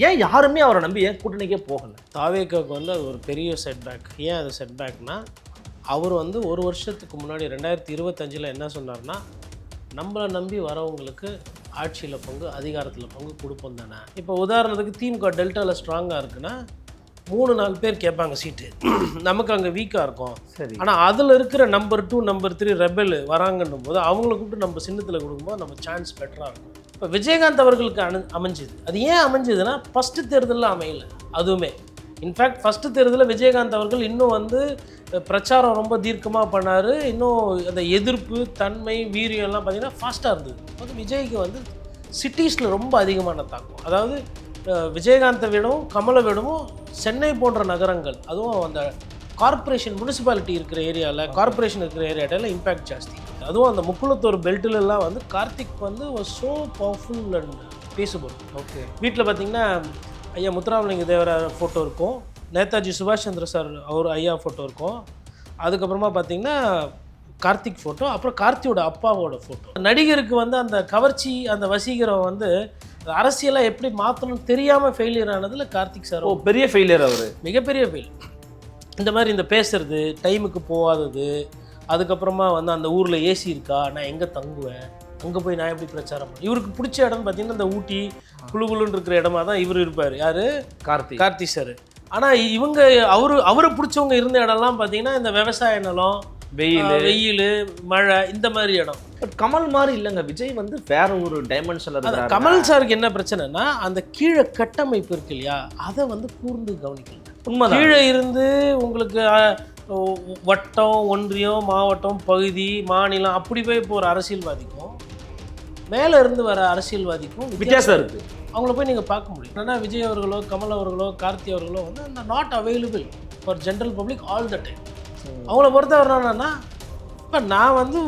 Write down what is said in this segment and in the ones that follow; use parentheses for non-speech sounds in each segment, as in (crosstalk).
ஏன் யாருமே அவரை நம்பி ஏன் கூட்டணிக்கே போகல? தாவேக்காவுக்கு வந்து அது ஒரு பெரிய செட்பேக் ஏன் அது செட்பேக்னா அவர் வந்து ஒரு வருஷத்துக்கு முன்னாடி ரெண்டாயிரத்தி இருபத்தஞ்சில் என்ன சொன்னார்னா நம்மளை நம்பி வரவங்களுக்கு ஆட்சியில் பங்கு அதிகாரத்தில் பங்கு கொடுப்போம் தானே? இப்போ உதாரணத்துக்கு திமுக டெல்டாவில் ஸ்ட்ராங்காக இருக்குன்னா மூணு நாலு பேர் கேட்பாங்க சீட்டு. நமக்கு அங்கே வீக்காக இருக்கும். சரி. ஆனால் அதில் இருக்கிற number two number three rebel வராங்கன்னும் போது அவங்கள கூப்பிட்டு நம்ம சின்னத்தில் கொடுக்கும்போது நம்ம சான்ஸ் பெட்டராக இருக்கும். இப்போ விஜயகாந்த் அவர்களுக்கு அணு அமைஞ்சுது. அது ஏன் அமைஞ்சதுன்னா ஃபஸ்ட்டு தேர்தலில் அமையல. அதுவுமே. இன்ஃபேக்ட் ஃபஸ்ட்டு தேர்தலில் விஜயகாந்த் அவர்கள் இன்னும் வந்து பிரச்சாரம் ரொம்ப தீர்க்கமாக பண்ணார். இன்னும் அந்த எதிர்ப்பு தன்மை வீரியம்லாம் பார்த்திங்கன்னா ஃபாஸ்ட்டாக இருந்தது. வந்து விஜய்க்கு வந்து சிட்டிஸில் ரொம்ப அதிகமான தாக்கம். அதாவது விஜயகாந்தை விடவும் கமலை விடவும் சென்னை போன்ற நகரங்கள் அதுவும் அந்த கார்ப்பரேஷன் முனிசிபாலிட்டி இருக்கிற ஏரியாவில் கார்ப்பரேஷன் இருக்கிற ஏரியாவில் இம்பேக்ட் ஜாஸ்தி. அதுவும் அந்த முக்குளத்தூர் பெல்ட்டுலலாம் வந்து கார்த்திக் வந்து ஸோ பவர்ஃபுல் அண்ட் பேசுபொருள் ஓகே வீட்டில் பார்த்தீங்கன்னா ஐயா முத்துராமலிங்க தேவரார் ஃபோட்டோ இருக்கும். நேதாஜி சுபாஷ் சந்திர சார் அவர் ஐயா ஃபோட்டோ இருக்கும். அதுக்கப்புறமா பார்த்தீங்கன்னா கார்த்திக் ஃபோட்டோ அப்புறம் கார்த்தியோட அப்பாவோட ஃபோட்டோ நடிகருக்கு வந்து அந்த கவர்ச்சி அந்த வசீகரம் வந்து அரசியலாக எப்படி மாற்றணும்னு தெரியாமல் ஃபெயிலியர் ஆனதில் கார்த்திக் சார். ஓ பெரிய ஃபெயிலியர் அவரு. மிகப்பெரிய ஃபெயில் இந்த மாதிரி இந்த பேசுறது டைமுக்கு போகாதது அதுக்கப்புறமா வந்து அந்த ஊரில் ஏசி இருக்கா? நான் எங்கே தங்குவேன்? அங்கே போய் நான் எப்படி பிரச்சாரம் பண்ண? இவருக்கு பிடிச்ச இடம் பார்த்தீங்கன்னா இந்த ஊட்டி குளு குளுன்னு இருக்கிற இடமா தான் இவர் இருப்பார். யார்? கார்த்திக் கார்த்தி சார் ஆனால் இவங்க அவரு அவரை பிடிச்சவங்க இருந்த இடம்லாம் பார்த்தீங்கன்னா இந்த விவசாய நிலம் வெயில். வெயில் மழை இந்த மாதிரி இடம். பட் கமல் மாதிரி இல்லைங்க. விஜய் வந்து வேற ஒரு டைமென்ஷன்ல கமல் சாருக்கு என்ன பிரச்சனைனா அந்த கீழே கட்டமைப்பு இருக்கு இல்லையா அதை வந்து கூர்ந்து கவனிக்கல. உண்மைதான். கீழே இருந்து உங்களுக்கு வட்டம் ஒன்றியம் மாவட்டம் பகுதி மாநிலம் அப்படி போய் போகிற அரசியல்வாதிக்கும் மேலே இருந்து வர அரசியல்வாதிக்கும் வித்தியாசம் வித்தியாசம் இருக்கு. அவங்கள போய் நீங்கள் பார்க்க முடியும். ஏன்னா விஜய் அவர்களோ கமல் அவர்களோ கார்த்தி அவர்களோ வந்து அந்த not available for general public all the time அவங்கள பொறுத்தவரை என்னன்னா இப்போ நான் வந்து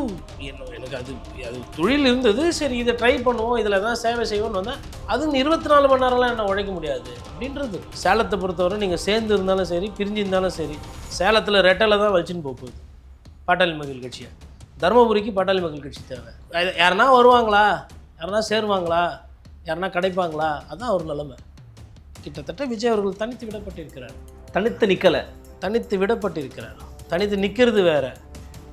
என்ன எனக்கு அது அது தொழில் இருந்தது. சரி இதை ட்ரை பண்ணுவோம். இதில் தான் சேவை செய்வோம்னு வந்தேன். அதுவும் இருபத்தி நாலு மணி நேரம்லாம் என்ன உழைக்க முடியாது அப்படின்றது. சேலத்தை பொறுத்தவரை நீங்கள் சேர்ந்து இருந்தாலும் சரி பிரிஞ்சு இருந்தாலும் சரி சேலத்தில் ரெட்டலை தான் வச்சுன்னு போக போகுது. பாட்டாளி மக்கள் கட்சியை? தருமபுரிக்கு பாட்டாளி மக்கள் கட்சி தேவை. அது யாருன்னா வருவாங்களா? யாருன்னா சேருவாங்களா? யாருன்னா கிடைப்பாங்களா? அதான் ஒரு நிலைமை. கிட்டத்தட்ட விஜய் அவர்கள் தனித்து விடப்பட்டிருக்கிறார். தனித்து நிக்கல. தனித்து விடப்பட்டிருக்கிறார். தனித்து நிற்கிறது வேற.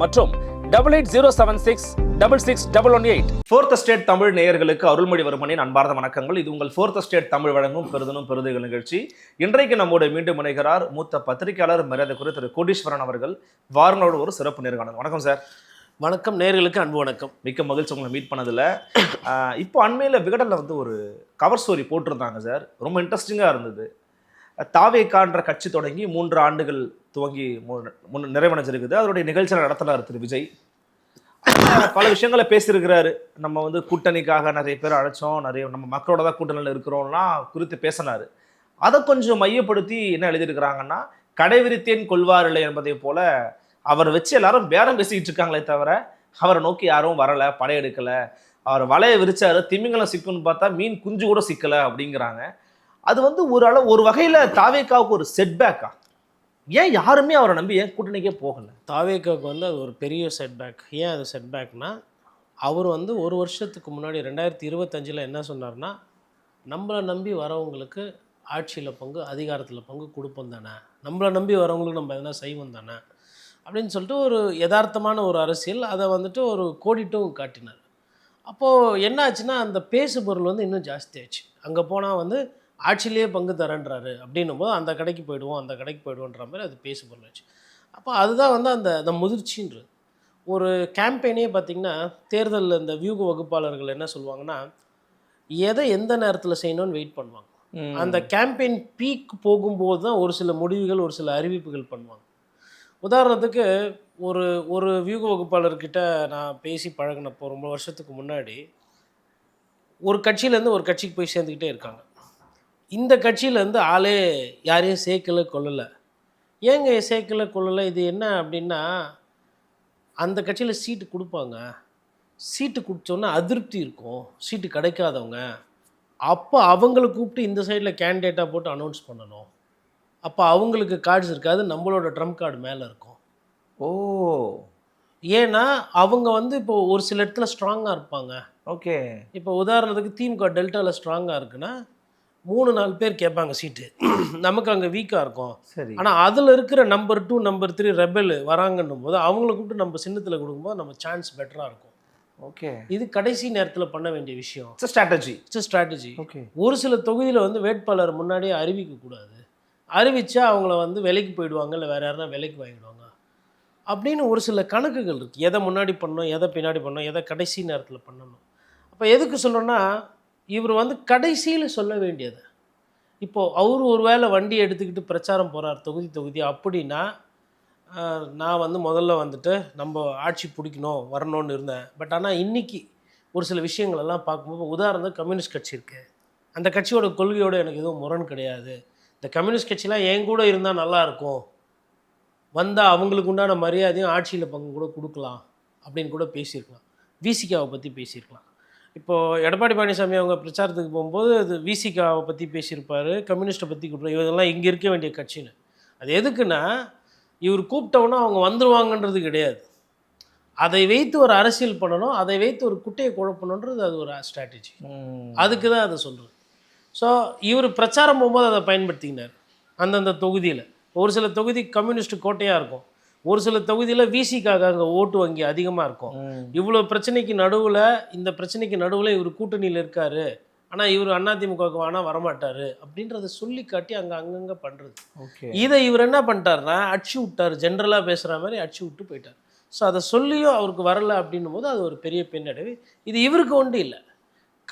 மற்றும் double eight zero seven six double six double one eight fourth state Tamil நேயர்களுக்கு அருள்மொழிவர்மனின் அன்பார்ந்த வணக்கங்கள். இது உங்கள் ஃபோர்த் ஸ்டேட் தமிழ் வழங்கும் பெருதனும் பெருதுகள் நிகழ்ச்சி. இன்றைக்கு நம்மோடு மீண்டும் இணைகிறார் மூத்த பத்திரிகையாளர் மரியாதைக்குரிய திரு கோடீஸ்வரன் அவர்கள். வாரங்களோட ஒரு சிறப்பு நேர்காணல். வணக்கம் சார். வணக்கம் நேர்களுக்கு அன்பு வணக்கம். மிக்க மகிழ்ச்சி உங்களை மீட் பண்ணதில். இப்போ அண்மையில் விகடனில் வந்து ஒரு கவர் ஸ்டோரி போட்டிருந்தாங்க சார். ரொம்ப இன்ட்ரெஸ்டிங்காக இருந்தது. தாவேக்கான்ற கட்சி தொடங்கி மூன்று ஆண்டுகள் துவங்கி முன் நிறைவடைஞ்சிருக்குது. அதனுடைய நிகழ்ச்சியை நடத்தினார் திரு. விஜய். பல விஷயங்களை பேசியிருக்கிறாரு. நம்ம வந்து கூட்டணிக்காக நிறைய பேர் அழைச்சோம். நிறைய நம்ம மக்களோட தான் கூட்டணியில் இருக்கிறோம்லாம் குறித்து பேசினார். அதை கொஞ்சம் மையப்படுத்தி என்ன எழுதியிருக்கிறாங்கன்னா கடைவிரித்தேன் கொள்வார் இல்லை என்பதை போல அவர் வச்சு எல்லாரும் பேரம் பேசிக்கிட்டு இருக்காங்களே தவிர அவரை நோக்கி யாரும் வரலை படையெடுக்கலை. அவர் வலையை விரிச்சாரு. திமிங்கலம் சிக்குன்னு பார்த்தா மீன் குஞ்சு கூட சிக்கலை அப்படிங்கிறாங்க. அது வந்து ஒரு அளவு ஒரு வகையில் தாவேக்காவுக்கு ஒரு செட்பேக்கா ஏன் யாருமே அவரை நம்பி ஏன் கூட்டணிக்கே போகல? தாவேக்காவுக்கு வந்து அது ஒரு பெரிய செட்பேக் ஏன் அது செட்பேக்னா அவர் வந்து ஒரு வருஷத்துக்கு முன்னாடி ரெண்டாயிரத்தி இருபத்தஞ்சில் என்ன சொன்னார்னா நம்மளை நம்பி வரவங்களுக்கு ஆட்சியில் பங்கு அதிகாரத்தில் பங்கு கொடுப்போம் தானே. நம்மளை நம்பி வரவங்களுக்கு நம்ம எதனா செய்வோம் தானே. அப்படின்னு சொல்லிட்டு ஒரு யதார்த்தமான ஒரு அரசியல் அதை வந்துட்டு ஒரு கோடிட்டும் காட்டினார். அப்போது என்ன ஆச்சுன்னா அந்த பேசு பொருள் வந்து இன்னும் ஜாஸ்தி ஆச்சு அங்கே போனால் வந்து ஆட்சியிலேயே பங்கு தரேன்றாரு. அப்படின்னும் போது அந்த கடைக்கு போயிடுவோம் அந்த கடைக்கு போயிடுவோன்ற மாதிரி அது பேசு பொருள் ஆச்சு அப்போ அதுதான் வந்து அந்த அந்த முதிர்ச்சின்றது. ஒரு கேம்பெயினே பார்த்திங்கன்னா தேர்தலில் இந்த வியூக வகுப்பாளர்கள் என்ன சொல்லுவாங்கன்னா எதை எந்த நேரத்தில் செய்யணும்னு வெயிட் பண்ணுவாங்க. அந்த கேம்பெயின் பீக் போகும்போது தான் ஒரு சில முடிவுகள் ஒரு சில அறிவிப்புகள் பண்ணுவாங்க. உதாரணத்துக்கு ஒரு ஒரு வியூக வகுப்பாளர்கிட்ட நான் பேசி பழகினப்போ ரொம்ப வருஷத்துக்கு முன்னாடி ஒரு கட்சியிலேருந்து ஒரு கட்சிக்கு போய் சேர்ந்துக்கிட்டே இருக்காங்க. இந்த கட்சியிலேருந்து ஆளே யாரையும் சேர்க்கல கொள்ளலை ஏங்க சேர்க்கல கொள்ளலை இது என்ன அப்படின்னா அந்த கட்சியில் சீட்டு கொடுப்பாங்க. சீட்டு கொடுத்தோன்னா அதிருப்தி இருக்கும். சீட்டு கிடைக்காதவங்க. அப்போ அவங்கள கூப்பிட்டு இந்த சைடில் கேண்டிடேட்டாக போட்டு அனௌன்ஸ் பண்ணணும். அப்போ அவங்களுக்கு கார்ட்ஸ் இருக்காது நம்மளோட ட்ரம் கார்டு மேலே இருக்கும். ஓ. ஏன்னா அவங்க வந்து இப்போ ஒரு சில இடத்துல ஸ்ட்ராங்காக இருப்பாங்க. ஓகே. இப்போ உதாரணத்துக்கு திமுக டெல்டாவில் ஸ்ட்ராங்காக இருக்குன்னா மூணு நாலு பேர் கேட்பாங்க சீட்டு நமக்கு அங்கே வீக்காக இருக்கும். சரி. ஆனால் அதில் இருக்கிற number two number three rebel வராங்கன்னும் போது அவங்கள கூப்பிட்டு நம்ம சின்னத்தில் கொடுக்கும்போது நம்ம சான்ஸ் பெட்டராக இருக்கும். ஓகே. இது கடைசி நேரத்தில் பண்ண வேண்டிய விஷயம். It's strategy it's strategy okay. ஒரு சில தொகுதியில் வந்து வேட்பாளர் முன்னாடியே அறிவிக்கக்கூடாது அறிவிச்சா அவங்கள வந்து விலைக்கு போயிடுவாங்க இல்லை வேறு யாருன்னா விலைக்கு வாங்கிடுவாங்க. அப்படின்னு ஒரு சில கணக்குகள் இருக்குது எதை முன்னாடி பண்ணணும் எதை பின்னாடி பண்ணணும் எதை கடைசி நேரத்தில் பண்ணணும். அப்போ எதுக்கு சொல்லணும்னா இவர் வந்து கடைசியில் சொல்ல வேண்டியது. இப்போது அவர் ஒரு வேளை வண்டி எடுத்துக்கிட்டு பிரச்சாரம் போகிறார் தொகுதி தொகுதி அப்படின்னா நான் வந்து முதல்ல வந்துட்டு நம்ம ஆட்சி பிடிக்கணும் வரணும்னு இருந்தேன். பட் ஆனால் இன்றைக்கி ஒரு சில விஷயங்களெல்லாம் பார்க்கும்போது உதாரணம் கம்யூனிஸ்ட் கட்சி இருக்குது அந்த கட்சியோட கொள்கையோட எனக்கு எதுவும் முரண் கிடையாது. இந்த கம்யூனிஸ்ட் கட்சிலாம் என் கூட இருந்தால் நல்லா இருக்கும். வந்தால் அவங்களுக்கு உண்டான மரியாதையும் ஆட்சியில் பங்கு கூட கொடுக்கலாம் அப்படின்னு கூட பேசியிருக்கலாம். விசிகாவை பற்றி பேசியிருக்கலாம். இப்போது எடப்பாடி பழனிசாமி அவங்க பிரச்சாரத்துக்கு போகும்போது அது விசிகாவை பற்றி பேசியிருப்பார் கம்யூனிஸ்ட்டை பற்றி கூப்பிட்டு இவங்கெல்லாம் இங்கே இருக்க வேண்டிய கட்சின்னு. அது எதுக்குன்னா இவர் கூப்பிட்டவொன்னே அவங்க வந்துருவாங்கன்றது கிடையாது. அதை வைத்து ஒரு அரசியல் பண்ணணும் அதை வைத்து ஒரு குட்டையை குழப்பணுன்றது அது ஒரு ஸ்ட்ராட்டஜி அதுக்கு தான் அதை சொல்கிறது ஸோ இவர் பிரச்சாரம் போகும்போது அதை பயன்படுத்திக்கினார் அந்தந்த தொகுதியில். ஒரு சில தொகுதி கம்யூனிஸ்ட் கோட்டையாக இருக்கும். ஒரு சில தொகுதியில் விசிக்காக அங்கே ஓட்டு வங்கி அதிகமாக இருக்கும். இவ்வளோ பிரச்சனைக்கு நடுவில் இந்த பிரச்சனைக்கு நடுவில் இவர் கூட்டணியில் இருக்காரு. ஆனால் இவர் அதிமுகவுக்கு வேணா வரமாட்டார் அப்படின்றத சொல்லி காட்டி அங்கே அங்கங்கே பண்ணுறது இதை இவர் என்ன பண்ணிட்டாருன்னா அடிச்சு விட்டார். ஜென்ரலாக பேசுகிற மாதிரி அடிச்சு விட்டு போயிட்டார். ஸோ அதை சொல்லியும் அவருக்கு வரல அப்படின்னும் போது அது ஒரு பெரிய பின்னடைவு. இது இவருக்கு ஒன்று இல்லை.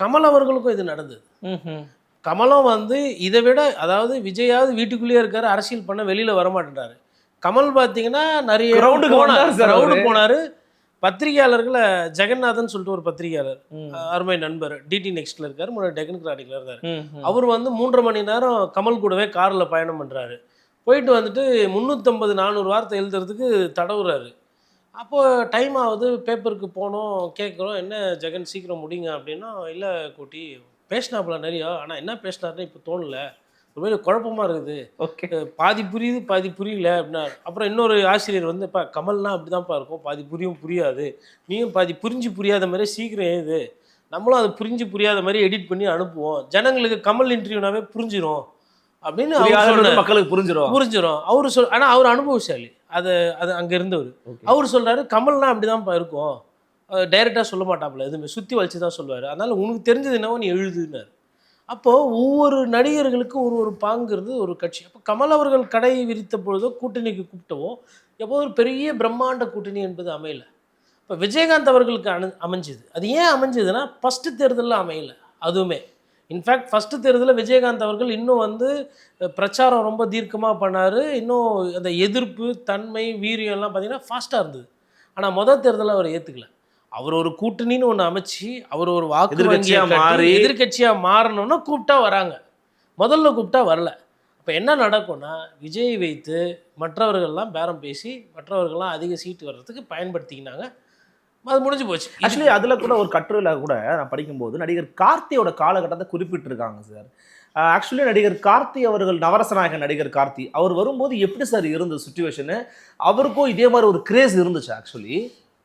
கமல் அவர்களுக்கும் இது நடந்தது. கமலும் வந்து இதை விட அதாவது விஜயாவது வீட்டுக்குள்ளேயே இருக்காரு அரசியல் பண்ண வெளியில் வரமாட்டேன்றாரு. கமல் பார்த்தீங்கன்னா நிறைய Ground க்கு வந்தாரு sir ரவுண்டு. போனார். பத்திரிகையாளர்களை ஜெகநாதன் சொல்லிட்டு ஒரு பத்திரிகையாளர். அருமை நண்பர். டிடி நெக்ஸ்ட்ல இருக்காரு முன்னாடி டெக்கன் கிராடிக்ல இருந்தார். அவர் வந்து மூன்றரை மணி நேரம் கமல் கூடவே காரில் பயணம் பண்ணுறாரு போயிட்டு வந்துட்டு முந்நூற்றம்பது நானூறு வார்த்தை எழுதுறதுக்கு தடவுறாரு. அப்போ டைம் ஆகுது பேப்பருக்கு போனோம் கேட்குறோம் என்ன ஜெகன் சீக்கிரம் முடிங்க அப்படின்னா இல்லை கூட்டி பேசினாப்புல நிறையா ஆனால் என்ன பேசினாருன்னு இப்போ தோணல. ஒருவேளை குழப்பமா இருக்குது. ஓகே. பாதி புரியுது பாதி புரியல அப்படின்னா அப்புறம் இன்னொரு ஆசிரியர் வந்து இப்போ கமல்னா அப்படிதான்ப்பா இருக்கும். பாதி புரியும் புரியாது. நீயும் பாதி புரிஞ்சு புரியாத மாதிரி சீக்கிரம் எழுது. நம்மளும் அதை புரிஞ்சு புரியாத மாதிரி எடிட் பண்ணி அனுப்புவோம். ஜனங்களுக்கு கமல் இன்டர்வியூனாவே புரிஞ்சிரும். அப்படின்னு. மக்களுக்கு புரிஞ்சிடும் புரிஞ்சிடும் அவர் சொல் ஆனால் அவர் அனுபவசாலி அது அது அங்கே இருந்தவர். அவர் சொல்றாரு கமல்னா அப்படிதான்ப்பா இருக்கும். டைரெக்டாக சொல்ல மாட்டாப்புல எதுவுமே. சுற்றி வலிச்சு தான் சொல்லுவார். அதனால உனக்கு தெரிஞ்சது என்னவோ நீ எழுதுனார். அப்போது ஒவ்வொரு நடிகர்களுக்கும் ஒரு ஒரு பாங்கிறது ஒரு கட்சி. அப்போ கமல் அவர்கள் கடை விரித்த பொழுதோ கூட்டணிக்கு கூப்பிட்டவோ எப்போது ஒரு பெரிய பிரம்மாண்ட கூட்டணி என்பது அமையல. இப்போ விஜயகாந்த் அவர்களுக்கு அணு அமைஞ்சுது. அது ஏன் அமைஞ்சதுன்னா ஃபஸ்ட்டு தேர்தலில் அமையல. அதுவுமே. இன்ஃபேக்ட் ஃபஸ்ட்டு தேர்தலில் விஜயகாந்த் அவர்கள் இன்னும் வந்து பிரச்சாரம் ரொம்ப தீர்க்கமாக பண்ணார். இன்னும் அந்த எதிர்ப்பு தன்மை வீரியம் எல்லாம் ஃபாஸ்ட்டாக இருந்தது. ஆனால் மொதல் தேர்தலில் அவர் ஏற்றுக்கல அவர் ஒரு கூட்டணின்னு ஒன்று அமைச்சு அவர் ஒரு வாக்கு எதிர்க்கட்சியா வங்கியை மாறி. எதிர்கட்சியாக மாறணும்னா கூப்பிட்டா வராங்க. முதல்ல கூப்பிட்டா வரல. அப்போ என்ன நடக்கும்னா விஜய் வைத்து மற்றவர்கள்லாம் பேரம் பேசி மற்றவர்கள்லாம் அதிக சீட்டு வர்றதுக்கு பயன்படுத்திக்கினாங்க. அது முடிஞ்சு போச்சு. ஆக்சுவலி அதுல கூட ஒரு கட்டுரையில கூட நான் படிக்கும்போது நடிகர் கார்த்தியோட காலகட்டத்தை குறிப்பிட்டிருக்காங்க சார். ஆக்சுவலி நடிகர் கார்த்தி அவர்கள் நவரசநாயகன் நடிகர் கார்த்தி அவர் வரும்போது எப்படி சார் இருந்தது சுச்சுவேஷனு அவருக்கும் இதே மாதிரி ஒரு கிரேஸ் இருந்துச்சு ஆக்சுவலி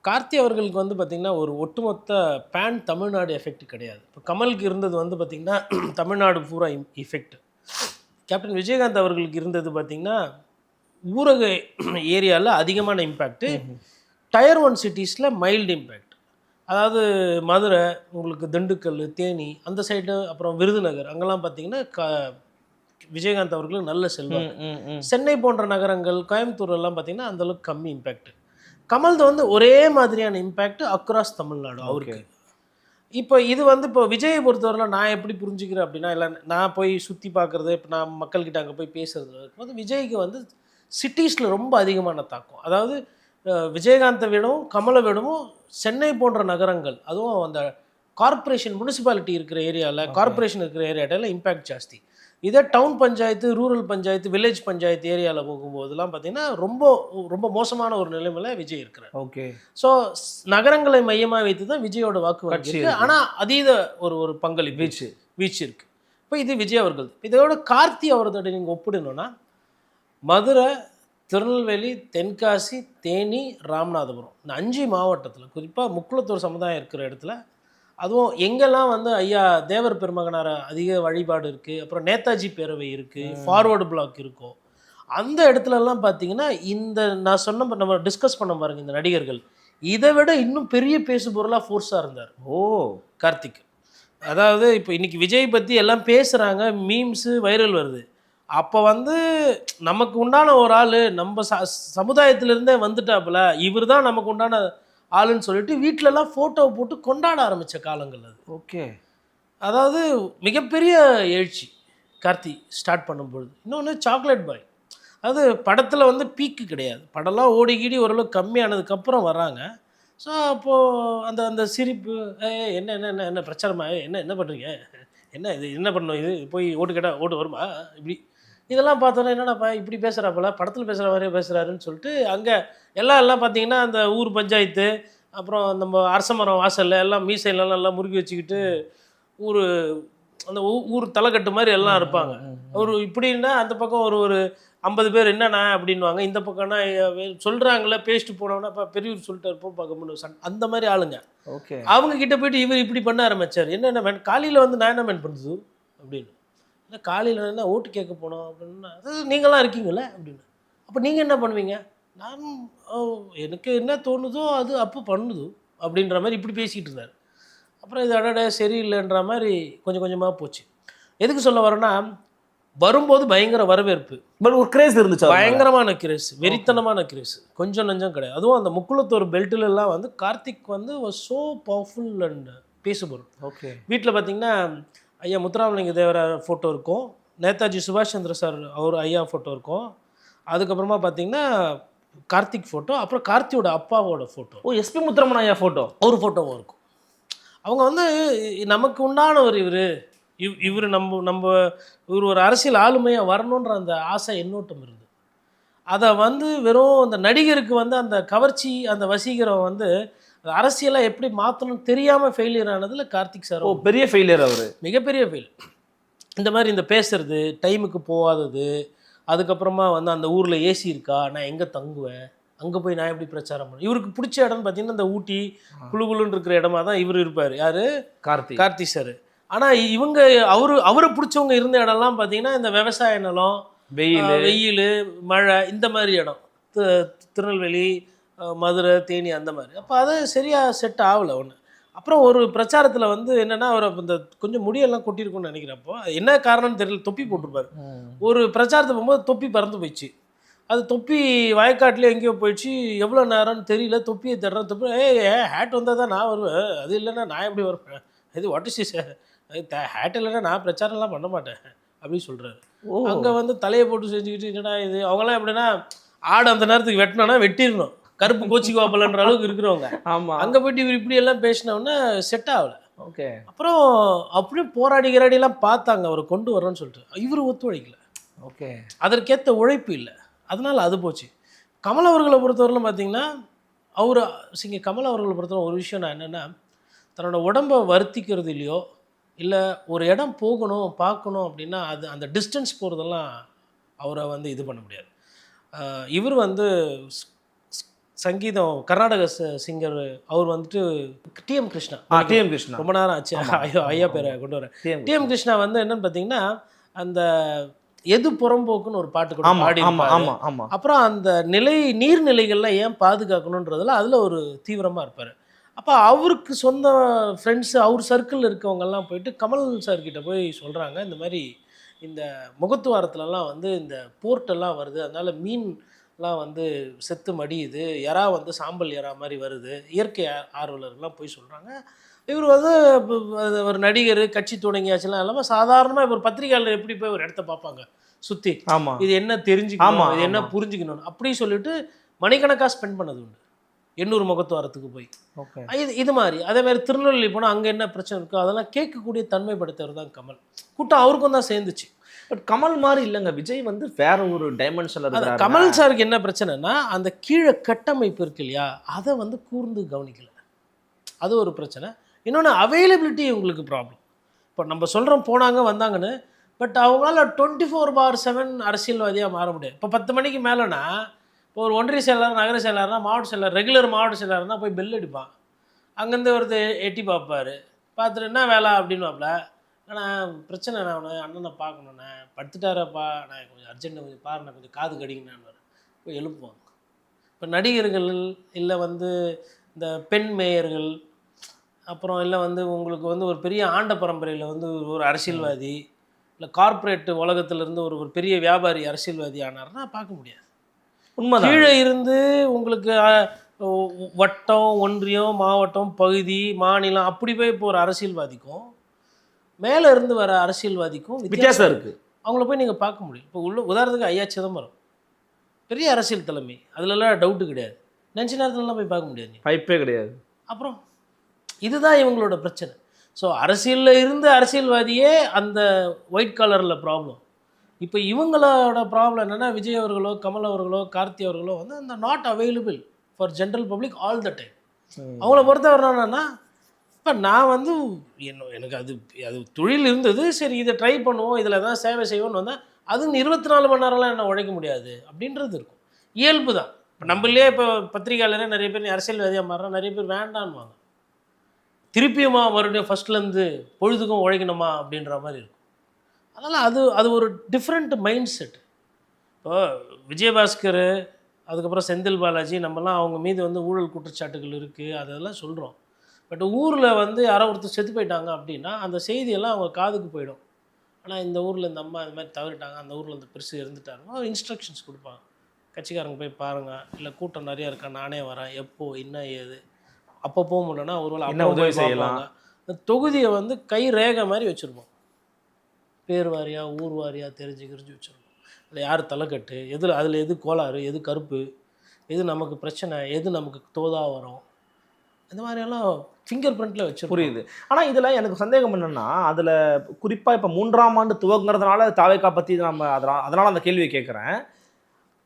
கார்த்தி அவர்களுக்கு வந்து பார்த்திங்கன்னா ஒரு ஒட்டுமொத்த பேன் தமிழ்நாடு எஃபெக்ட் கிடையாது. இப்போ கமலுக்கு இருந்தது வந்து பார்த்திங்கன்னா (clears throat) தமிழ்நாடு பூரா இஃபெக்ட் கேப்டன் விஜயகாந்த் அவர்களுக்கு இருந்தது பார்த்திங்கன்னா ஊரக (clears throat) ஏரியாவில் அதிகமான இம்பேக்ட்டு டயர் ஒன் சிட்டிஸில் மைல்டு இம்பேக்ட் அதாவது மதுரை உங்களுக்கு திண்டுக்கல் தேனி அந்த சைடு அப்புறம் விருதுநகர் அங்கெல்லாம் பார்த்தீங்கன்னா க விஜயகாந்த் அவர்களுக்கு நல்ல செல்வம் சென்னை போன்ற நகரங்கள் கோயம்புத்தூர் எல்லாம் பார்த்தீங்கன்னா அந்த அளவுக்கு கம்மி இம்பேக்ட் கமல்து வந்து ஒரே மாதிரியான இம்பேக்ட் அக்ராஸ் தமிழ்நாடு அவருக்கு. இப்போ இது வந்து இப்போ விஜயை பொறுத்தவரையில் நான் எப்படி புரிஞ்சுக்கிறேன் அப்படின்னா இல்லை நான் போய் சுற்றி பார்க்குறது இப்போ நான் மக்கள்கிட்ட அங்கே போய் பேசுறது இருக்கும்போது விஜய்க்கு வந்து சிட்டிஸில் ரொம்ப அதிகமான தாக்கம். அதாவது விஜயகாந்தை விடவும் கமலை விடவும் சென்னை போன்ற நகரங்கள் அதுவும் அந்த கார்ப்பரேஷன் முனிசிபாலிட்டி இருக்கிற ஏரியாவில் கார்ப்பரேஷன் இருக்கிற ஏரியாவில் இம்பேக்ட் ஜாஸ்தி. இதே town panchayat rural panchayat village panchayat ஏரியாவில் போகும்போதெல்லாம் பார்த்தீங்கன்னா ரொம்ப ரொம்ப மோசமான ஒரு நிலைமையில விஜய் இருக்கிறார். ஓகே. ஸோ நகரங்களை மையமாக வைத்து தான் விஜயோட வாக்கு கட்சி. ஆனால் அதீத ஒரு ஒரு பங்களிப்பு பீச் வீச்சு இருக்கு. இப்போ இது விஜய் அவர்கள் இதோட கார்த்தி அவர்களோட நீங்கள் ஒப்பிடணும்னா மதுரை திருநெல்வேலி தென்காசி தேனி ராமநாதபுரம் இந்த அஞ்சு மாவட்டத்தில் குறிப்பாக முக்குளத்தூர் சமுதாயம் இருக்கிற இடத்துல அதுவும் எங்கெல்லாம் வந்து ஐயா தேவர் பெருமகனார் அதிக வழிபாடு இருக்குது அப்புறம் நேதாஜி பேரவை இருக்குது ஃபார்வர்டு பிளாக் இருக்கும். அந்த இடத்துலலாம் பார்த்தீங்கன்னா இந்த நான் சொன்ன நம்ம டிஸ்கஸ் பண்ண பாருங்க இந்த நடிகர்கள். இதை விட இன்னும் பெரிய பேசு பொருளாக ஃபோர்ஸாக இருந்தார். ஓ. கார்த்திக். அதாவது இப்போ இன்னைக்கு விஜய் பற்றி எல்லாம் பேசுகிறாங்க மீம்ஸு வைரல் வருது. அப்போ வந்து நமக்கு உண்டான ஒரு ஆள் நம்ம ச சமுதாயத்திலேருந்தே வந்துட்டாப்புல இவர் தான் நமக்கு உண்டான ஆளுன்னு சொல்லிட்டு வீட்டிலலாம் ஃபோட்டோவை போட்டு கொண்டாட ஆரம்பித்த காலங்கள் அது. ஓகே. அதாவது மிகப்பெரிய எழுச்சி கார்த்தி ஸ்டார்ட் பண்ணும்பொழுது. இன்னொன்று சாக்லேட் பாய் அது படத்தில் வந்து பீக்கு கிடையாது. படம்லாம் ஓடி கீடி ஓரளவு கம்மியானதுக்கப்புறம் வராங்க ஸோ அப்போது அந்த அந்த சிரிப்பு ஏ என்ன என்ன என்ன என்ன பிரச்சனைமா ஏய், என்ன என்ன பண்ணுறீங்க என்ன இது என்ன பண்ணணும் இது? போய் ஓட்டு கேட்டால் ஓட்டு வருமா? இப்படி இதெல்லாம் பார்த்தோன்னா என்னடாப்பா இப்படி பேசுகிறாப்பல படத்தில் பேசுகிற மாதிரியே பேசுகிறாருன்னு சொல்லிட்டு அங்கே எல்லாம் எல்லாம் பார்த்தீங்கன்னா அந்த ஊர் பஞ்சாயத்து அப்புறம் நம்ம அரசமரம் வாசல்ல எல்லாம் மீசையிலலாம் எல்லாம் முறுக்கி வச்சுக்கிட்டு ஊர் அந்த ஊ- ஊர் தலைக்கட்டு மாதிரி எல்லாம் இருப்பாங்க. ஒரு இப்படின்னா அந்த பக்கம் ஒரு ஒரு ஐம்பது பேர் என்னண்ணா அப்படின்வாங்க இந்த பக்கம்னா சொல்கிறாங்களே பேசிட்டு போனோம்னா இப்போ பெரியவர் சொல்லிட்டு இருப்போம் பார்க்க முடியும். அந்த மாதிரி ஆளுங்க. ஓகே. அவங்க கிட்ட போயிட்டு இவர் இப்படி பண்ண ஆரம்பிச்சார். என்னென்ன மேன் காலையில் வந்து நான் என்ன மேன் பண்ணுறது அப்படின்னு. இல்லை காலையில் என்ன ஓட்டு கேட்க போனோம் அப்படின்னா அது நீங்களாம் இருக்கீங்களே அப்படின்னு. அப்போ நீங்கள் என்ன பண்ணுவீங்க? நான் எனக்கு என்ன தோணுதோ அது அப்போ பண்ணுது அப்படின்ற மாதிரி இப்படி பேசிக்கிட்டு இருந்தார். அப்புறம் இது அடட சரியில்லைன்ற மாதிரி கொஞ்சம் கொஞ்சமாக போச்சு. எதுக்கு சொல்ல வரேன்னா வரும்போது பயங்கர வரவேற்பு. பட் ஒரு கிரேஸ் இருந்துச்சு. பயங்கரமான கிரேஸ் வெறித்தனமான கிரேஸ் கொஞ்சம் நஞ்சம் கிடையாது. அதுவும் அந்த முக்குளத்தூர் பெல்ட்ல எல்லாம் வந்து கார்த்திக் வந்து ஸோ பவர்ஃபுல் அண்ட் பேசுபொருள் ஓகே வீட்டில் பார்த்தீங்கன்னா ஐயா முத்துராமலிங்க தேவர ஃபோட்டோ இருக்கும். நேதாஜி சுபாஷ் சந்திர சார் அவர் ஐயா ஃபோட்டோ இருக்கும். அதுக்கப்புறமா பார்த்தீங்கன்னா கார்த்திக் ஃபோட்டோ அப்புறம் கார்த்தியோட அப்பாவோட ஃபோட்டோ ஓ எஸ்பி முத்துரமன் ஐயா போட்டோ ஒரு ஃபோட்டோவும் இருக்கும். அவங்க வந்து நமக்கு உண்டான ஒரு இவர். இவ் இவர் நம்ம நம்ம இவர் ஒரு அரசியல் ஆளுமையாக வரணுன்ற அந்த ஆசை எண்ணோட்டம் இருந்தது. அதை வந்து வெறும் அந்த நடிகருக்கு வந்து அந்த கவர்ச்சி அந்த வசீகரம் வந்து அரசியலை எப்படி மாற்றணும்னு தெரியாமல் ஃபெயிலியர் ஆனதில் கார்த்திக் சார் ஓ பெரிய ஃபெயிலியர் அவரு. மிகப்பெரிய ஃபெயில் இந்த மாதிரி இந்த பேசுறது டைமுக்கு போகாதது அதுக்கப்புறமா வந்து அந்த ஊரில் ஏசி இருக்கா நான் எங்கே தங்குவேன்? அங்கே போய் நான் எப்படி பிரச்சாரம் பண்ணுவேன் இவருக்கு பிடிச்ச இடம்னு பார்த்தீங்கன்னா இந்த ஊட்டி குளு குளுன்னு இருக்கிற இடமா தான் இவர் இருப்பார். யார்? கார்த்திக். கார்த்தி சார். ஆனால் இவங்க அவரு அவரை பிடிச்சவங்க இருந்த இடம்லாம் பார்த்தீங்கன்னா இந்த விவசாய நிலம் வெயில். வெயில் மழை இந்த மாதிரி இடம். திருநெல்வேலி மதுரை தேனி அந்த மாதிரி. அப்போ அது சரியாக செட் ஆகலை ஒன்று அப்புறம் ஒரு பிரச்சாரத்தில் வந்து என்னென்னா அவர் இந்த கொஞ்சம் முடியெல்லாம் கொட்டியிருக்கும்னு நினைக்கிறப்போ என்ன காரணம்னு தெரியல தொப்பி போட்டிருப்பாரு. ஒரு பிரச்சாரத்துக்கு போகும்போது தொப்பி பறந்து போயிடுச்சு. அது தொப்பி வயக்காட்டில் எங்கேயோ போயிடுச்சு. எவ்வளோ நேரம்னு தெரியல தொப்பியை தேடுறேன் தொப்பி ஏ ஹேட் வந்தால் தான் நான் வருவேன். அது இல்லைன்னா நான் எப்படி வருவேன்? இது வாட் இஸ் ஹேட் இல்லைன்னா நான் பிரச்சாரம்லாம் பண்ண மாட்டேன் அப்படின்னு சொல்கிறாரு அங்கே வந்து தலையை போட்டு செஞ்சுக்கிட்டு என்னடா இது? அவங்களாம் எப்படின்னா ஆடு அந்த நேரத்துக்கு வெட்டினோன்னா வெட்டிடணும். கருப்பு கோச்சிக்குவாப்பலன்ற அளவுக்கு இருக்கிறவங்க. ஆமா. அங்கே போயிட்டு இவர் இப்படி எல்லாம் பேசினோன்னே செட் ஆகல. ஓகே. அப்புறம் அப்படியே போராடி கிராடிலாம் பார்த்தாங்க அவரை கொண்டு வரோன்னு சொல்லிட்டு. இவர் ஒத்துழைக்கல. ஓகே. அதற்கேற்ற உழைப்பு இல்லை. அதனால் அது போச்சு. கமல் அவர்களை பொறுத்தவரையிலும் பார்த்தீங்கன்னா அவர் சிங்க கமல் அவர்களை பொறுத்தவரை ஒரு விஷயம் நான் என்னென்னா தன்னோட உடம்பை வருத்திக்கிறது இல்லையோ இல்லை ஒரு இடம் போகணும் பார்க்கணும் அப்படின்னா அது அந்த டிஸ்டன்ஸ் போகிறதெல்லாம் அவரை வந்து இது பண்ண முடியாது. இவர் வந்து சங்கீதம் கர்நாடக சிங்கர் அவர் வந்துட்டு டிஎம் கிருஷ்ணா டிஎம் கிருஷ்ணா ரொம்ப நேரம் ஆச்சு. ஐயோ ஐயா பேரை கொண்டு வரேன். டிஎம் கிருஷ்ணா வந்து என்னன்னு பார்த்தீங்கன்னா அந்த எது புறம்போக்குன்னு ஒரு பாட்டு கூட பாடி அப்புறம் அந்த நிலை நீர்நிலைகள்லாம் ஏன் பாதுகாக்கணுன்றதுல அதில் ஒரு தீவிரமாக இருப்பார். அப்போ அவருக்கு சொந்த ஃப்ரெண்ட்ஸு அவர் சர்க்கிள் இருக்கவங்கெல்லாம் போயிட்டு கமல் சார் கிட்ட போய் சொல்கிறாங்க இந்த மாதிரி இந்த முகத்துவாரத்துலலாம் வந்து இந்த போர்ட்டெல்லாம் வருது அதனால் மீன்லாம் வந்து செத்து மடியுது. எறா வந்து சாம்பல் எறா மாதிரி வருது. இயற்கை ஆர்வலர்கள்லாம் போய் சொல்கிறாங்க இவர் வந்து ஒரு நடிகர் கட்சி தொடங்கியாச்சுலாம் இல்லாமல் சாதாரணமாக இவர் பத்திரிகையாளர் எப்படி போய் ஒரு இடத்த பார்ப்பாங்க? சுற்றி ஆமா. இது என்ன தெரிஞ்சுக்கணும்? இது என்ன. புரிஞ்சுக்கணும் அப்படி சொல்லிட்டு மணிக்கணக்காக ஸ்பெண்ட் பண்ணது உண்டு. எண்ணூர் முகத்துவாரத்துக்கு போய். இது இது மாதிரி. அதே மாதிரி திருநெல்வேலி போனால் அங்கே என்ன பிரச்சனை இருக்கோ அதெல்லாம் கேட்கக்கூடிய தன்மைப்படுத்தவர் தான் கமல். கூட்டம் அவருக்கும் தான் சேர்ந்துச்சு. பட் கமல் மாதிரி இல்லைங்க. விஜய் வந்து வேற ஒரு டைமென்ஷன்ல கமல் சாருக்கு என்ன பிரச்சனைனா அந்த கீழே கட்டமைப்பு இருக்கு இல்லையா அதை வந்து கூர்ந்து கவனிக்கல. அது ஒரு பிரச்சனை. இன்னொன்று அவைலபிலிட்டி உங்களுக்கு ப்ராப்ளம் இப்போ நம்ம சொல்கிறோம் போனாங்க வந்தாங்கன்னு பட் அவங்களால டுவெண்ட்டி ஃபோர் பார் செவன் அரசியல்வாதியாக மாற முடியாது. இப்போ பத்து மணிக்கு மேலேனா இப்போ ஒரு ஒன்றிய செயலாளர் நகர செயலாளர்னா மாவட்ட செயலாளர் ரெகுலர் மாவட்ட செயலாளர்னா போய் பெல் அடிப்பான். அங்கேருந்து ஒருத்தர் எட்டி பார்ப்பாரு. பார்த்துட்டு என்ன வேலை அப்படின்னுவாப்ல ஆனால் பிரச்சனை நான் அவனை அண்ணனை பார்க்கணுண்ணே படுத்துட்டாரப்பா நான் கொஞ்சம் அர்ஜென்ட் கொஞ்சம் பாரு நான் கொஞ்சம் காது கடிங்கண்ணான்னு போய் எழுப்புவாங்க. இப்போ நடிகர்கள் இல்லை வந்து இந்த பெண் மேயர்கள் அப்புறம் இல்லை வந்து உங்களுக்கு வந்து ஒரு பெரிய ஆண்ட பரம்பரையில் வந்து ஒரு- ஒரு அரசியல்வாதி இல்லை கார்ப்பரேட் உலகத்திலேருந்து ஒரு ஒரு பெரிய வியாபாரி அரசியல்வாதி ஆனார்னா பார்க்க முடியாது. உண்மைதான். கீழே இருந்து உங்களுக்கு வட்டம் ஒன்றியம் மாவட்டம் பகுதி மாநிலம் அப்படி போய் போகிற அரசியல்வாதிக்கும் மேலே இருந்து வர அரசியல்வாதிக்கும் வித்தியாசம் இருக்கு. அவங்கள போய் நீங்கள் பார்க்க முடியும். இப்போ உள்ள உதாரணத்துக்கு ஐயா சிதம்பரம் பெரிய அரசியல் தலைமை. அதுலலாம் டவுட்டு கிடையாது. நினச்ச நேரத்துலலாம் போய் பார்க்க முடியாது. வாய்ப்பே கிடையாது. அப்புறம் இதுதான் இவங்களோட பிரச்சனை. ஸோ அரசியலில் இருந்து அரசியல்வாதியே அந்த ஒயிட் கலரில் ப்ராப்ளம் இப்போ இவங்களோட ப்ராப்ளம் என்னென்னா விஜய் அவர்களோ கமல் அவர்களோ கார்த்தி அவர்களோ வந்து அந்த not available for general public all the time அவங்கள பொறுத்தவரை என்னன்னா இப்போ நான் வந்து என்ன எனக்கு அது அது தொழில் இருந்தது சரி இதை ட்ரை பண்ணுவோம் இதில் தான் சேவை செய்வோம்னு வந்தால் அது இருபத்தி நாலு மணி நேரம்லாம் என்ன உழைக்க முடியாது அப்படின்றது இருக்கும். இயல்பு தான். இப்போ நம்மளே இப்போ பத்திரிகையாளரே நிறைய பேர் அரசியல்வாதியாக மாறுறா நிறைய பேர் வேண்டான்னுவாங்க. திருப்பியுமா மறுபடியும் ஃபஸ்ட்லேருந்து பொழுதுக்கும் உழைக்கணுமா அப்படின்ற மாதிரி இருக்கும். அதனால் அது அது ஒரு டிஃப்ரெண்ட் மைண்ட் செட் இப்போ விஜயபாஸ்கர் அதுக்கப்புறம் செந்தில் பாலாஜி நம்மலாம் அவங்க மீது வந்து ஊழல் குற்றச்சாட்டுகள் இருக்குது அதெல்லாம் சொல்கிறோம் பட் ஊரில் வந்து யாரோ ஒருத்தர் செத்து போயிட்டாங்க அப்படின்னா அந்த செய்தியெல்லாம் அவங்க காதுக்கு போயிடும். ஆனால் இந்த ஊரில் இந்த அம்மா இந்த மாதிரி தவறிட்டாங்க அந்த ஊரில் இந்த பெருசு இருந்துட்டாருன்னா இன்ஸ்ட்ரக்ஷன்ஸ் கொடுப்பாங்க. கட்சிக்காரங்க போய் பாருங்கள் இல்லை கூட்டம் நிறையா இருக்கா நானே வரேன் எப்போ என்ன ஏது அப்போ போக முடியலன்னா ஒருவேளை என்ன அப்போ உதவி செய்யலாம்? இந்த தொகுதியை வந்து கை ரேகை மாதிரி வச்சுருப்போம். பேர் வாரியா ஊர் வாரியா தெரிஞ்சு கிரிஞ்சு வச்சுருப்போம். இல்லை யார் தலைக்கட்டு எது அதில் எது கோளாறு எது கருப்பு எது நமக்கு பிரச்சனை எது நமக்கு தோதா வரும் இந்த மாதிரியெல்லாம் ஃபிங்கர் பிரிண்ட்டில் வச்சு புரியுது. ஆனா இதுல எனக்கு சந்தேகம் என்னன்னா அதுல குறிப்பா இப்ப மூன்றாம் ஆண்டு துவங்குறதுனால தாவேக்கா பத்தி நம்ம அதனால அதனால அந்த கேள்வியை கேட்குறேன்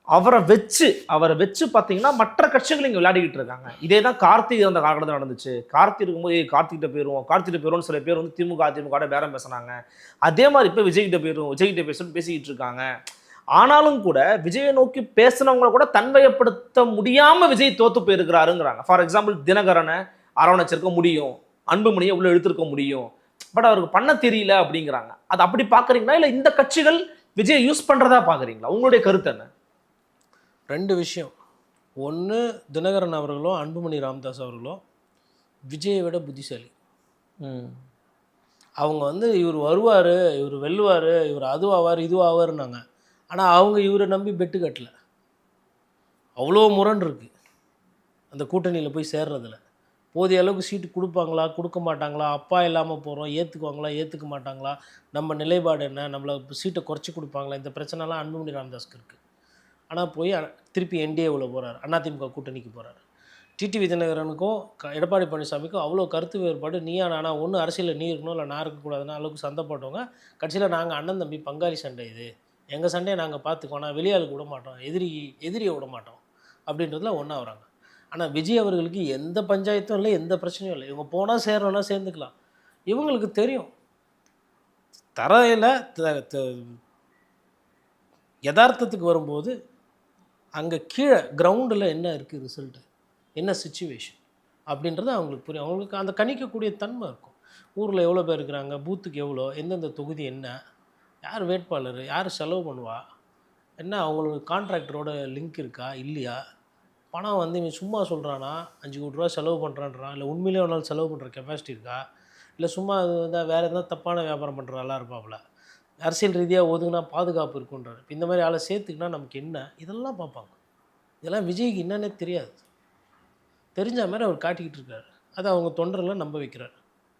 அவரை வச்சு அவரை வச்சு பார்த்தீங்கன்னா மற்ற கட்சிகள் இங்கே விளையாடிக்கிட்டு இருக்காங்க. இதே தான் கார்த்திக் அந்த காலகட்டத்தில் நடந்துச்சு. கார்த்திக் இருக்கும்போது கார்த்திகிட்ட போயிடுவோம் கார்த்திகிட்ட போயிடுவோம் சில பேர் வந்து திமுக அதிமுக பேரம் பேசுனாங்க. அதே மாதிரி இப்போ விஜய்கிட்ட போயிடும் விஜய்கிட்ட பேசணும்னு பேசிக்கிட்டு இருக்காங்க. ஆனாலும் கூட விஜயை நோக்கி பேசினவங்கள கூட தன்வயப்படுத்த முடியாம விஜய் தோத்து போயிருக்கிறாருங்கிறாங்க. ஃபார் எக்ஸாம்பிள் தினகரனை அரவணைச்சிருக்க முடியும் அன்புமணியை உள்ள இழுத்திருக்க முடியும். பட் அவருக்கு பண்ண தெரியல அப்படிங்கிறாங்க. அது அப்படி பார்க்குறீங்களா இல்லை இந்த கட்சிகள் விஜய் யூஸ் பண்றதா பார்க்குறீங்களா உங்களுடைய கருத்து என்ன? ரெண்டு விஷயம். ஒன்று தினகரன் அவர்களோ அன்புமணி ராமதாஸ் அவர்களோ விஜயை விட புத்திசாலி. அவங்க வந்து இவர் வருவார் இவர் வெல்லுவார் இவர் அதுவாவார் இதுவாவாருன்னாங்க. ஆனால் அவங்க இவரை நம்பி பெட்டு கட்டல. அவ்வளோ முரண் இருக்குது அந்த கூட்டணியில் போய் சேர்றதுல. போதிய அளவுக்கு சீட்டு கொடுப்பாங்களா கொடுக்க மாட்டாங்களா அப்பா இல்லாமல் போகிறோம் ஏற்றுக்குவாங்களா ஏற்றுக்க மாட்டாங்களா நம்ம நிலைப்பாடு என்ன நம்மளை சீட்டை குறைச்சி கொடுப்பாங்களா இந்த பிரச்சனைலாம் அன்புமணி ராமதாஸ்க்கு இருக்குது ஆனால் போய் திருப்பி என்டிஏவில் போகிறார் அதிமுக கூட்டணிக்கு போகிறார் டிடிவி தினகரனுக்கும் க- எடப்பாடி பழனிசாமிக்கும் அவ்வளோ கருத்து வேறுபாடு. நீயா நானா ஒன்று அரசியலில் நீ இருக்கணும் இல்லை நான் இருக்கக்கூடாதுன்னு அளவுக்கு சண்டை போட்டவங்க கட்சியில் நாங்கள் அண்ணன் தம்பி பங்காளி சண்டை இது. எங்கள் சண்டையை நாங்கள் பார்த்துக்கோனா நான் வெளியாளுக்கு விட மாட்டோம் எதிரி எதிரியை விட மாட்டோம் அப்படின்றதுல ஒன்றா வராங்க. ஆனால் விஜய் அவர்களுக்கு எந்த பஞ்சாயத்தும் இல்லை எந்த பிரச்சனையும் இல்லை. இவங்க போனால் சேரணும்னா சேர்ந்துக்கலாம். இவங்களுக்கு தெரியும். தரையில் யதார்த்தத்துக்கு வரும்போது அங்கே கீழே கிரவுண்டில் என்ன இருக்குது ரிசல்ட்டு என்ன சுச்சுவேஷன் அப்படின்றது அவங்களுக்கு புரியும். அவங்களுக்கு அந்த கணிக்கக்கூடிய தன்மை இருக்கும். ஊரில் எவ்வளோ பேர் இருக்கிறாங்க பூத்துக்கு எவ்வளோ எந்தெந்த தொகுதி என்ன யார் வேட்பாளர்? யார் செலவு பண்ணுவா? என்ன அவங்களுக்கு கான்ட்ராக்டரோட லிங்க் இருக்கா? இல்லையா? பணம் வந்து இவன் சும்மா சொல்கிறானா அஞ்சு கோடி ரூபா செலவு பண்ணுறான்றான் இல்லை உண்மையிலே ஒரு நாள் செலவு பண்ணுற கெப்பாசிட்டி இருக்கா? இல்லை சும்மா அது வந்து வேறு எதாவது தப்பான வியாபாரம் பண்ணுறாலாம் இருப்பாப்புல அரசியல் ரீதியாக ஒதுங்கினா பாதுகாப்பு இருக்குன்றார் இப்போ இந்த மாதிரி ஆளை சேர்த்துக்கினா நமக்கு என்ன? இதெல்லாம் பார்ப்பாங்க. இதெல்லாம் விஜய்க்கு என்னன்னே தெரியாது. தெரிஞ்ச மாதிரி அவர் காட்டிக்கிட்டு இருக்கார். அதை அவங்க தொண்டர்களை நம்ப வைக்கிறார்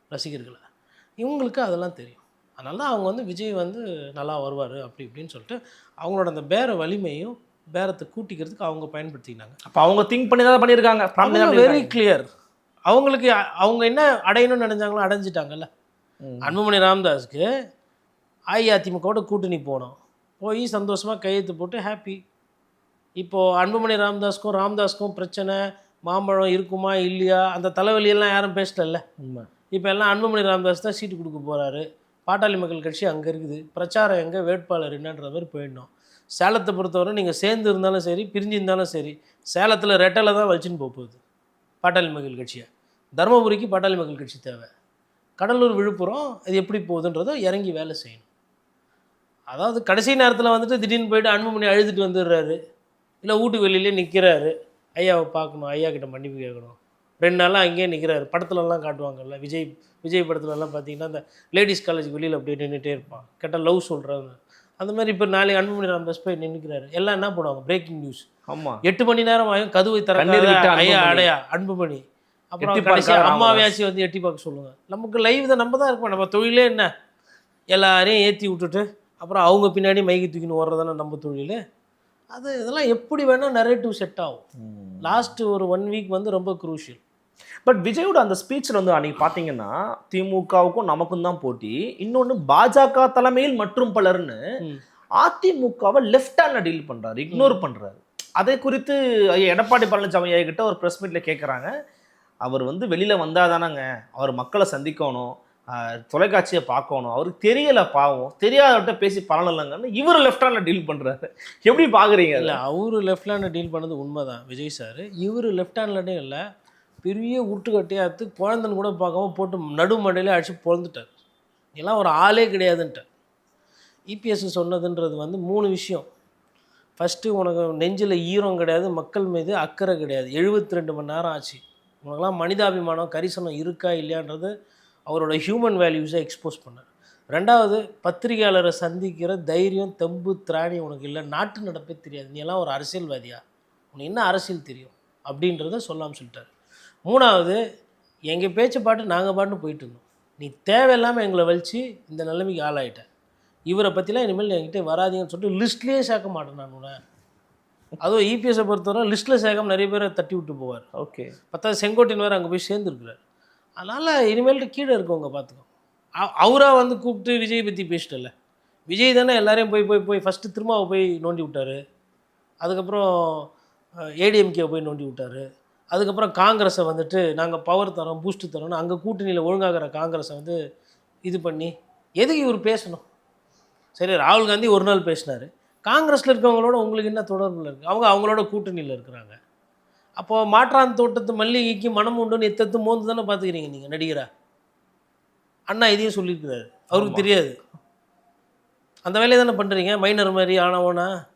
ரசிகர்களை. இவங்களுக்கு அதெல்லாம் தெரியும். அதனால தான் அவங்க வந்து விஜய் வந்து நல்லா வருவார் அப்படி இப்படின்னு சொல்லிட்டு அவங்களோட அந்த பேர வலிமையும் பேரத்தை கூட்டிக்கிறதுக்கு அவங்க பயன்படுத்திக்கினாங்க. அப்ப அவங்க திங்க் பண்ணி தான் பண்ணியிருக்காங்க. வெரி. கிளியர் அவங்களுக்கு அவங்க என்ன அடையணும்னு நினைச்சாங்களோ அடைஞ்சிட்டாங்கல்ல. அன்புமணி ராமதாஸ்க்கு அஇஅதிமுகவோட கூட்டணி போனோம். போய் சந்தோஷமாக கையெழுத்து போட்டு ஹாப்பி இப்போது அன்புமணி ராமதாஸ்க்கும் ராமதாஸ்க்கும் பிரச்சனை மாம்பழம் இருக்குமா இல்லையா? அந்த தலைவலியெல்லாம் யாரும் பேசல இப்போ எல்லாம் அன்புமணி ராமதாஸ் தான் சீட்டு கொடுக்க போகிறாரு பாட்டாளி மக்கள் கட்சி அங்கே இருக்குது. பிரச்சாரம் எங்கே? வேட்பாளர் என்னன்ற மாதிரி போயிடணும். சேலத்தை பொறுத்தவரை நீங்கள் சேர்ந்து இருந்தாலும் சரி பிரிஞ்சு இருந்தாலும் சரி சேலத்தில் ரெட்டலை தான் வச்சுன்னு போக போகுது. பாட்டாளி மக்கள் கட்சியை. தருமபுரிக்கு பாட்டாளி மக்கள் கட்சி தேவை. கடலூர் விழுப்புரம் இது எப்படி போகுதுன்றதோ இறங்கி வேலை செய்யணும். அதாவது கடைசி நேரத்தில் வந்துட்டு திடீர்னு போயிட்டு அன்புமணி அழுதுட்டு வந்துடுறாரு. இல்லை வீட்டு வெளியிலே நிற்கிறாரு ஐயாவை பார்க்கணும் ஐயா கிட்ட மன்னிப்பு கேட்கணும். ரெண்டு நாளாக அங்கேயே நிற்கிறாரு படத்துலலாம் காட்டுவாங்கல்ல. விஜய் விஜய் படத்துலலாம் பார்த்தீங்கன்னா அந்த லேடிஸ் காலேஜ் வெளியில் அப்படியே நின்றுட்டே இருப்பான். கேட்டால் லவ் சொல்கிறாங்க அந்த மாதிரி இப்போ நாளைக்கு அன்புமணி ராமதாஸ் போய் நின்றுக்கிறாரு எல்லாம் என்ன பண்ணுவாங்க? பிரேக்கிங் நியூஸ் ஆமா. எட்டு மணி நேரம் ஆகும் கதவை திறக்காத ஐயா. அடையா அன்புமணி. அப்புறம் எட்டி கடைசி பார்க்காத அம்மாவையாச்சும் வந்து எட்டி பார்க்க சொல்லுங்க. நமக்கு லைவ் தான் நம்ம தான் இருக்கோம் நம்ம தொழிலே என்ன? எல்லாரையும் ஏற்றி விட்டுட்டு அப்புறம் அவங்க பின்னாடி மைக்கு தூக்கின்னு ஓடுறதானே நம்ம தொழில்? அது இதெல்லாம் எப்படி வேணால் நரேட்டிவ் செட் ஆகும். லாஸ்ட் ஒரு ஒன் வீக் வந்து ரொம்ப குரூஷியல் பட் விஜயோட அந்த ஸ்பீச்சில் வந்து அன்னைக்கு பார்த்தீங்கன்னா திமுகவுக்கும் நமக்கும் தான் போட்டி. இன்னொன்று பாஜக தலைமையில் மற்றும் பலர்னு. அதிமுகவை லெஃப்ட் ஹேண்ட்ல டீல் பண்றாரு இக்னோர் பண்றாரு. அதை குறித்து எடப்பாடி பழனிசாமி ஐயா கிட்ட ஒரு ப்ரெஸ் மீட்ல கேட்குறாங்க அவர் வந்து வெளியில வந்தாதானங்க அவர் மக்களை சந்திக்கணும் தொலைக்காட்சியை பார்க்கணும். அவருக்கு தெரியல பாவம். தெரியாதவர்கிட்ட பேசி பலன் இல்லைங்கன்னு இவர் லெஃப்ட் ஹேண்ட்ல டீல் பண்றாரு. எப்படி பாக்குறீங்க இல்லை அவரு லெஃப்ட் ஹேண்டில் டீல் பண்ணது உண்மைதான் விஜய் சார் இவர் லெஃப்ட் ஹேண்ட்லனே இல்லை. பெரிய எடுத்து குழந்தைன்னு கூட பார்க்காம போட்டு நடு மண்டையிலே பிறந்துட்டார் பொழந்துட்டார் இதெல்லாம் ஒரு ஆளே கிடையாதுன்ட்டார். இபிஎஸ் சொன்னதுன்றது வந்து மூணு விஷயம். ஃபஸ்ட்டு உனக்கு நெஞ்சில் ஈரம் கிடையாது மக்கள் மீது அக்கறை கிடையாது. 72 ரெண்டு மணி நேரம் ஆச்சு. உனக்கெல்லாம் மனிதாபிமானம் கரிசனம் இருக்கா இல்லையான்றது அவரோட ஹியூமன் வேல்யூஸை எக்ஸ்போஸ் பண்ணார். ரெண்டாவது பத்திரிகையாளரை சந்திக்கிற தைரியம் தெம்பு திராணி உனக்கு இல்லை. நாட்டு நடப்பே தெரியாது. நீ எல்லாம் ஒரு அரசியல்வாதியா? உனக்கு என்ன அரசியல் தெரியும்? அப்படின்றத சொல்லாமல் சொல்லிட்டார். மூணாவது எங்கள் பேச்சு பாட்டு நாங்கள் பாட்டுன்னு போயிட்டு இருந்தோம். நீ தேவையில்லாமல் எங்களை வலிச்சு இந்த நிலைமைக்கு ஆளாயிட்ட. இவரை பற்றிலாம் இனிமேல் என்கிட்ட வராதீங்கன்னு சொல்லிட்டு லிஸ்ட்லேயே சேர்க்க மாட்டேன் நான் உன்னை. அதுவும் E இபிஎஸை பொறுத்தவரை லிஸ்ட்டில் சேர்க்காம நிறைய பேரை தட்டி விட்டு போவார். ஓகே. பத்தாவது செங்கோட்டையன் வேறு அங்கே போய் சேர்ந்துருக்குறாரு. அதனால் இனிமேல்ட்டு கீழே இருக்கவங்க பார்த்துக்கோ அவராக வந்து கூப்பிட்டு விஜய் பற்றி பேசிட்டல விஜய் தானே எல்லாரையும் போய் போய் போய் ஃபஸ்ட்டு திருமாவை போய் நோண்டி விட்டாரு. அதுக்கப்புறம் ஏடிஎம்கே போய் நோண்டி விட்டாரு. அதுக்கப்புறம் காங்கிரஸை வந்துட்டு நாங்கள் பவர் தரோம் பூஸ்ட் தரோம்னு அங்கே கூட்டணியில் ஒழுங்காகிற காங்கிரஸை வந்து இது பண்ணி எதுக்கு இவர் பேசணும்? சரி ராகுல் காந்தி ஒரு நாள் பேசினார். காங்கிரஸில் இருக்கவங்களோட உங்களுக்கு என்ன தொடர்பில் இருக்குது அவங்க அவங்களோட கூட்டணியில் இருக்கிறாங்க. அப்போது மாற்றான் தோட்டத்து மல்லிகைக்கு மனம் உண்டுன்னு எத்தத்து மோந்து தானே பார்த்துக்கிறீங்க நீங்கள் நடிகரா? அண்ணா இதையும் சொல்லியிருக்கிறாரு. அவருக்கு. தெரியாது. அந்த வேலையை தானே பண்ணுறீங்க மைனர் மாதிரி ஆனவனா?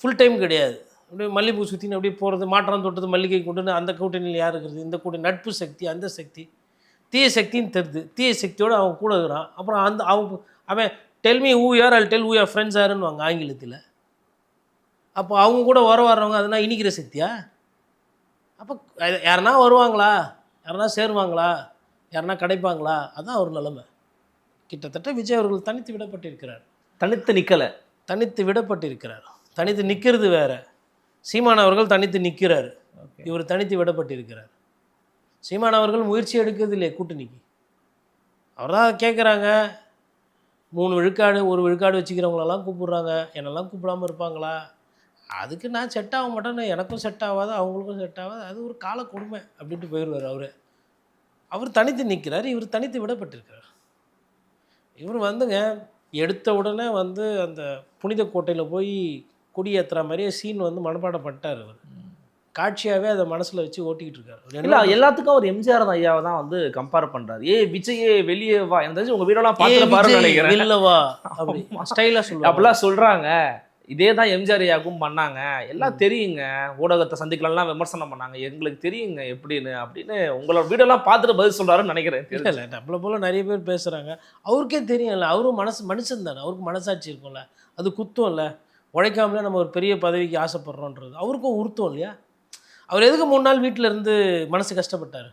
ஃபுல் டைம் கிடையாது. அப்படியே மல்லிகைப்பூ சுற்றின்னு அப்படியே போகிறது மாற்றான் தோட்டத்து மல்லிகை கொண்டு அந்த கூட்டணியில் யார் இருக்கிறது? இந்த கூட்டணி நட்பு சக்தி அந்த சக்தி. தீய சக்தின்னு தெரிது. தீய சக்தியோடு அவன் கூட இருக்கிறான். அப்புறம் அந்த அவன் அவன் டெல் மீ ஊ யார் அல் டெல் ஊ யார் ஃப்ரெண்ட்ஸ் யாருன்னு வாங்க ஆங்கிலத்தில். அப்போ அவங்க கூட வர வர்றவங்க அதுனா இனிக்கிற சக்தியா? அப்போ அது யாருன்னா வருவாங்களா? யாருன்னா சேருவாங்களா? யாருன்னா கிடைப்பாங்களா? அதான் ஒரு நிலைமை. கிட்டத்தட்ட விஜய் அவர்கள் தனித்து விடப்பட்டிருக்கிறார். தனித்து நிக்கல. தனித்து விடப்பட்டிருக்கிறார். தனித்து நிற்கிறது வேற. சீமான் அவர்கள் தனித்து நிற்கிறார். இவர் தனித்து விடப்பட்டிருக்கிறார். சீமான் அவர்கள் முயற்சி எடுக்கிறது இல்லையே கூட்டணிக்கு. அவர் தான் கேட்குறாங்க மூணு விழுக்காடு ஒரு விழுக்காடு வச்சுக்கிறவங்களெல்லாம் கூப்பிடுறாங்க. என்னெல்லாம் கூப்பிடாம இருப்பாங்களா? அதுக்கு நான் செட் ஆக மாட்டேன்னு எனக்கும் செட் ஆகாது அவங்களுக்கும் செட் ஆகாது. அது ஒரு கால கொடுமை அப்படின்ட்டு போயிடுவார் அவர். அவர் தனித்து நிற்கிறார் இவர் தனித்து விடப்பட்டிருக்கிறார். இவர் வந்துங்க எடுத்த உடனே வந்து அந்த புனித கோட்டையில் போய் கொடியேற்றுற மாதிரியே சீன் வந்து மனப்பாடம் பண்ணிட்டார் அவர். காட்சியாகவே அதை மனசில் வச்சு ஓட்டிக்கிட்டு இருக்காரு. இல்ல எல்லாத்துக்கும் அவர் எம்ஜிஆர் ஐயாவை தான் வந்து கம்பேர் பண்றாரு. ஏ விஜயே வெளியே வா. எனக்கு தெரிஞ்சு உங்க வீடெல்லாம் பார்த்து பாருன்னு நினைக்கிறேன். வெளில அப்படி ஸ்டைலாக சொல்லுவாங்க அப்படிலாம் சொல்றாங்க. இதே தான் எம்ஜிஆர் ஐயாவுக்கும் பண்ணாங்க. எல்லாம் தெரியுங்க. ஊடகத்தை சந்திக்கலாம்லாம் விமர்சனம் பண்ணாங்க. எங்களுக்கு தெரியுங்க எப்படின்னு அப்படின்னு உங்களோட வீடெல்லாம் பார்த்துட்டு பதில் சொல்றாருன்னு நினைக்கிறேன். இல்லை. இல்லை நம்மளை போல் நிறைய பேர் பேசுகிறாங்க அவருக்கே தெரியும்ல. அவரும் மனசு மனுஷன் தானே. அவருக்கு மனசாட்சி இருக்கும்ல. அது குத்தம் இல்லை உழைக்காமலே நம்ம ஒரு பெரிய பதவிக்கு ஆசைப்படுறோன்றது. அவருக்கும் உருத்தம் இல்லையா? அவர் எதுக்கு மூணு நாள் வீட்டில் இருந்து மனசு கஷ்டப்பட்டார்?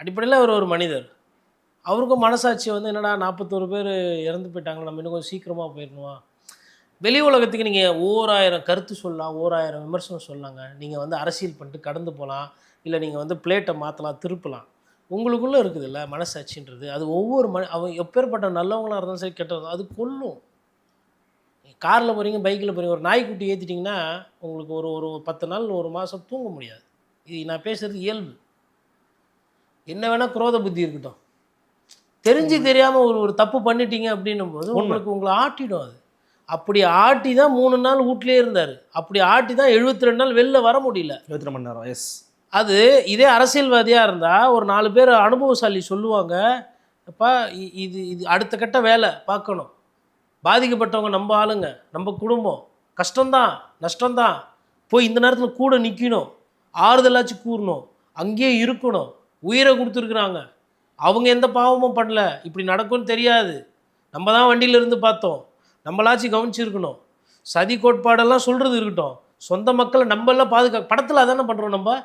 அடிப்படையில் அவர் ஒரு மனிதர். அவருக்கும் மனசாட்சி வந்து என்னடா நாற்பத்தோரு பேர் இறந்து போயிட்டாங்களா நம்ம இன்னும் கொஞ்சம் சீக்கிரமாக போயிடணுமா? வெளி உலகத்துக்கு நீங்கள் ஓராயிரம் கருத்து சொல்லலாம் ஓராயிரம் விமர்சனம் சொல்லலாங்க. நீங்கள் வந்து அரசியல் பண்ணிட்டு கடந்து போகலாம் இல்லை நீங்கள் வந்து பிளேட்டை மாற்றலாம் திருப்பலாம். உங்களுக்குள்ளே இருக்குதுல்ல மனசாட்சின்றது. அது ஒவ்வொரு மனி அவன் எப்பேற்பட்ட நல்லவங்களாக இருந்தாலும் சரி கெட்டதும் அது கொல்லும். காரில் போகிறீங்க பைக்கில் போகிறீங்க ஒரு நாய்க்குட்டி ஏற்றிட்டிங்கன்னா உங்களுக்கு ஒரு ஒரு பத்து நாள் ஒரு மாதம் தூங்க முடியாது. இது நான் பேசுகிறது இயல்பு. என்ன வேணால் குரோத புத்தி இருக்கட்டும். தெரிஞ்சு தெரியாமல் ஒரு ஒரு தப்பு பண்ணிட்டீங்க அப்படின்னும் போது உங்களுக்கு உங்களை ஆட்டிடும் அது. அப்படி ஆட்டி தான் மூணு நாள் வீட்லேயே இருந்தார். அப்படி ஆட்டி தான் எழுபத்தி ரெண்டு நாள் வெளில வர முடியல. ரெண்டு மணி நேரம் எஸ் அது இதே அரசியல்வாதியாக இருந்தால் ஒரு நாலு பேர் அனுபவசாலி சொல்லுவாங்க அப்பா இது இது அடுத்த கட்ட வேலை பார்க்கணும். பாதிக்கப்பட்டவங்க நம்ம ஆளுங்க நம்ம குடும்பம். கஷ்டம்தான் நஷ்டம்தான். போய் இந்த நேரத்தில் கூட நிற்கணும் ஆறுதலாச்சும் கூறணும். அங்கேயே இருக்கணும். உயிரை கொடுத்துருக்குறாங்க. அவங்க எந்த பாவமும் பண்ணல. இப்படி நடக்கும்னு தெரியாது. நம்ம தான் வண்டியில் இருந்து பார்த்தோம். நம்மளாச்சும் கவனிச்சிருக்கணும். சதி கோட்பாடெல்லாம் சொல்கிறது இருக்கட்டும். சொந்த மக்களை நம்மளாம் பாதுகா படத்தில் அதானே பண்ணுறோம் நம்ம?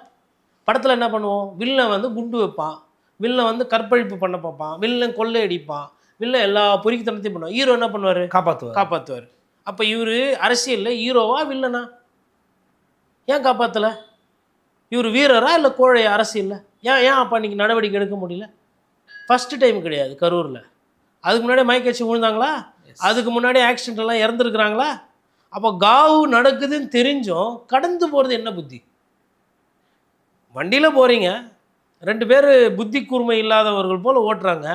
படத்தில் என்ன பண்ணுவோம்? வில்லன் வந்து குண்டு வைப்பான். வில்லன் வந்து கற்பழிப்பு பண்ண பார்ப்பான். வில்லன் கொள்ளை அடிப்பான் வில்லன் எல்லா பொறிக்குத்தனத்தையும் பண்ணுவான் ஹீரோ என்ன பண்ணுவார்? காப்பாற்றுவார் காப்பாற்றுவார் அப்போ இவர் அரசியலில் ஹீரோவா வில்லனா? ஏன் காப்பாற்றலை இவர் வீரரா இல்லை கோழையா அரசியலில்? ஏன் ஏன் அப்போ இன்னைக்கு நடவடிக்கை எடுக்க முடியல? ஃபஸ்ட்டு டைம் கிடையாது கரூரில். அதுக்கு முன்னாடி மயக்கச்சி விழுந்தாங்களா? அதுக்கு முன்னாடி ஆக்சிடென்ட் எல்லாம் இறந்துருக்குறாங்களா? அப்போ காவு நடக்குதுன்னு தெரிஞ்சும் கடந்து போகிறது என்ன புத்தி? வண்டியில் போகிறீங்க ரெண்டு பேர் புத்தி கூர்மை இல்லாதவர்கள் போல் ஓட்டுறாங்க.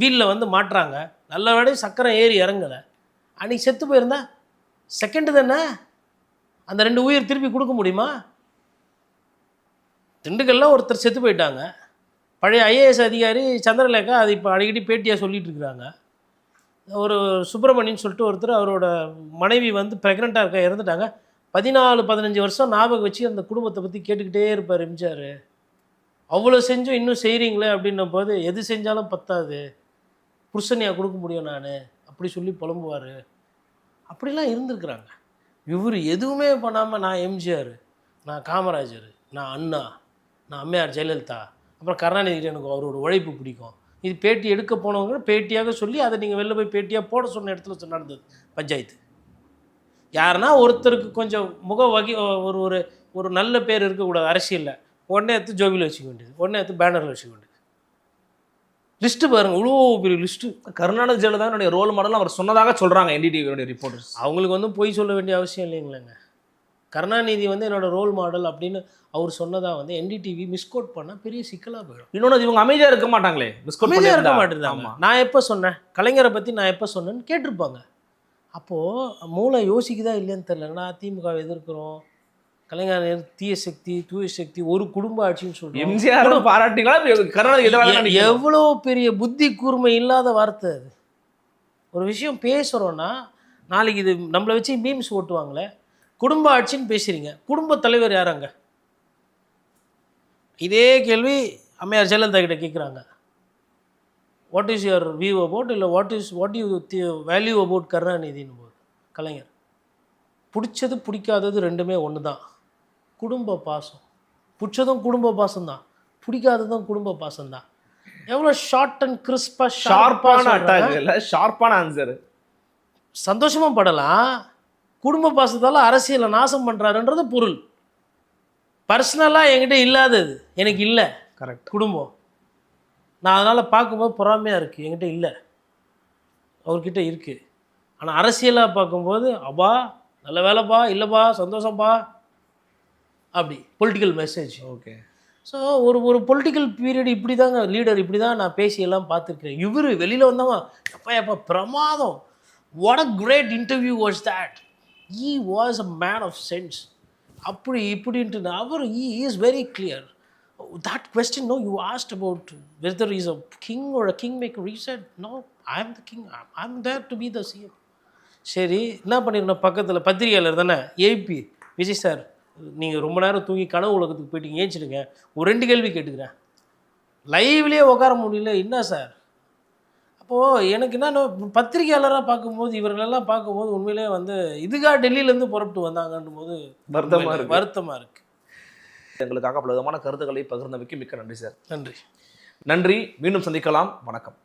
வீலில் வந்து மாட்டுறாங்க. நல்ல வேலை சக்கரம் ஏறி இறங்கலை. அன்னைக்கு செத்து போயிருந்தா செகண்டு தானே? அந்த ரெண்டு உயிர் திருப்பி கொடுக்க முடியுமா? திண்டுக்கல்ல ஒருத்தர் செத்து போயிட்டாங்க. பழைய ஐஏஎஸ் அதிகாரி சந்திரலேகா அது இப்போ அடிக்கடி பேட்டியாக சொல்லிகிட்ருக்குறாங்க இருக்கிறாங்க. ஒரு சுப்பிரமணியன் சொல்லிட்டு ஒருத்தர் அவரோட மனைவி வந்து ப்ரெக்னெண்ட்டாக இருக்க இறந்துட்டாங்க. பதினாலு பதினஞ்சு வருஷம் ஞாபகம் வச்சு அந்த குடும்பத்தை பற்றி கேட்டுக்கிட்டே இருப்பார் எம்ஜிஆர். அவ்வளோ செஞ்சும் இன்னும் செய்கிறீங்களே அப்படின்னும் போது எது செஞ்சாலும் பத்தாது. புருஷனையாக கொடுக்க முடியும் நான்? அப்படி சொல்லி புலம்புவார். அப்படிலாம் இருந்திருக்கிறாங்க. இவர் எதுவுமே பண்ணாமல் நான் எம்ஜிஆர் நான் காமராஜர் நான் அண்ணா நான் அம்மையார் ஜெயலலிதா அப்புறம் கருணாநிதி எனக்கு அவரோட உழைப்பு பிடிக்கும். இது பேட்டி எடுக்க போனவங்க பேட்டியாக சொல்லி அதை நீங்கள் வெளில போய் பேட்டியாக போட சொன்ன இடத்துல நடந்தது பஞ்சாயத்து. யாருன்னா ஒருத்தருக்கு கொஞ்சம் முக வகை ஒரு ஒரு ஒரு நல்ல பேர் இருக்கக்கூடாது அரசியலில். உடனே எடுத்து ஜோபியில் வச்சுக்க வேண்டியது உடனே எடுத்து பேனரில் வச்சுக்க வேண்டியது. லிஸ்ட்டு பாருங்க இவ்வளோ பெரிய லிஸ்ட்டு கருணாநிதி ஜெயலலிதா என்னுடைய ரோல் மாடல் அவர் சொன்னதாக சொல்றாங்க என்டிடிவியோட ரிப்போர்ட்டர்ஸ் அவங்களுக்கு வந்து பொய் சொல்ல வேண்டிய அவசியம் இல்லைங்களேங்க. கருணாநிதி வந்து என்னோட ரோல் மாடல் அப்படின்னு அவர் சொன்னதா வந்து என்டிடிவி மிஸ்கோட் பண்ணால் பெரிய சிக்கலாக போயிடும். இன்னொன்று இவங்க அமைதியா இருக்க மாட்டாங்களே? மிஸ்கோட் அமைதியாக இருக்க பண்ணியிருந்தா. மாட்டேங்கிறாங்க ஆமா. நான் எப்போ சொன்னேன்? கலைஞரை பற்றி நான் எப்போ சொன்னேன்னு கேட்டிருப்பாங்க. அப்போது மூளை யோசிக்குதா இல்லைன்னு தெரியல. நான் திமுக எதிர்க்கிறோம். கலைஞர் தீய சக்தி தூய சக்தி ஒரு குடும்ப ஆட்சின்னு சொல்றோம். எம்ஜிஆர் பாராட்டிங்களா எவ்வளோ பெரிய புத்தி கூர்மை இல்லாத வார்த்தை அது. ஒரு விஷயம் பேசுகிறோன்னா நாளைக்கு இது நம்மளை வச்சு மீம்ஸ் ஓட்டுவாங்களே குடும்ப ஆட்சின்னு பேசுகிறீங்க குடும்ப தலைவர் யாராங்க? இதே கேள்வி அம்மையார் ஜெயலலிதா கிட்ட கேட்குறாங்க what is your view about இல்லை what is what you value about கருணாநிதின்னு போது கலைஞர். பிடிச்சது பிடிக்காதது ரெண்டுமே ஒன்று தான் குடும்ப பாசம். பிடிச்சதும் குடும்ப பாசம் தான் பிடிக்காததும் குடும்ப பாசம் தான் எவ்வளோ ஷார்ட் அண்ட் கிறிஸ்பாக ஷார்ப்பான அட்டாக் இல்ல ஷார்ப்பான ஆன்சர் சந்தோஷமும் படலாம். குடும்ப பாசத்தால் அரசியலை நாசம் பண்ணுறாருன்றது பொருள். பர்சனலாக என்கிட்ட இல்லாதது எனக்கு இல்லை. கரெக்ட் குடும்பம். நான் அதனால் பார்க்கும்போது பொறாமையாக இருக்குது என்கிட்ட இல்லை. அவர்கிட்ட இருக்குது ஆனால் அரசியலாக பார்க்கும்போது அப்பா நல்ல வேலைப்பா இல்லைப்பா சந்தோஷம்ப்பா அப்படி பொலிட்டிக்கல் மெசேஜ் ஓகே ஸோ ஒரு ஒரு பொலிட்டிக்கல் பீரியட் இப்படி தாங்க லீடர் இப்படி தான் நான் பேசி எல்லாம் பார்த்துருக்கேன் இவர் வெளியில் வந்தவன் எப்பா எப்பா பிரமாதம். What a great interview was that he was a man of sense அப்படி இப்படின்ட்டு அவர் he is very clear that question no you asked about whether he's a king or a kingmaker. He said no i'm the king. I'm, I'm there to be the cm சரி என்ன பண்ணிருக்கணும்? பக்கத்தில் பத்திரிகையாளர் தானே? AB Vijay sir. நீங்கள் ரொம்ப நேரம் தூங்கி கனவு உலகத்துக்கு போயிட்டு ஏஞ்சிடுங்க. ஒரு ரெண்டு கேள்வி கேட்டுக்கிறேன். லைவ்லேயே உட்கார முடியல என்ன சார்? அப்போது எனக்கு என்ன பத்திரிகையாளராக பார்க்கும்போது இவர்களெல்லாம் பார்க்கும்போது உண்மையிலே வந்து இதுக்காக டெல்லியிலேருந்து புறப்பட்டு வந்தாங்கன்னும் போது வருத்தமா இருக்கு. வருத்தமாக இருக்குது எங்களுக்காக பல விதமான கருத்துக்களை பகிர்ந்தமைக்கு மிக்க நன்றி சார். நன்றி. நன்றி. மீண்டும் சந்திக்கலாம். வணக்கம்.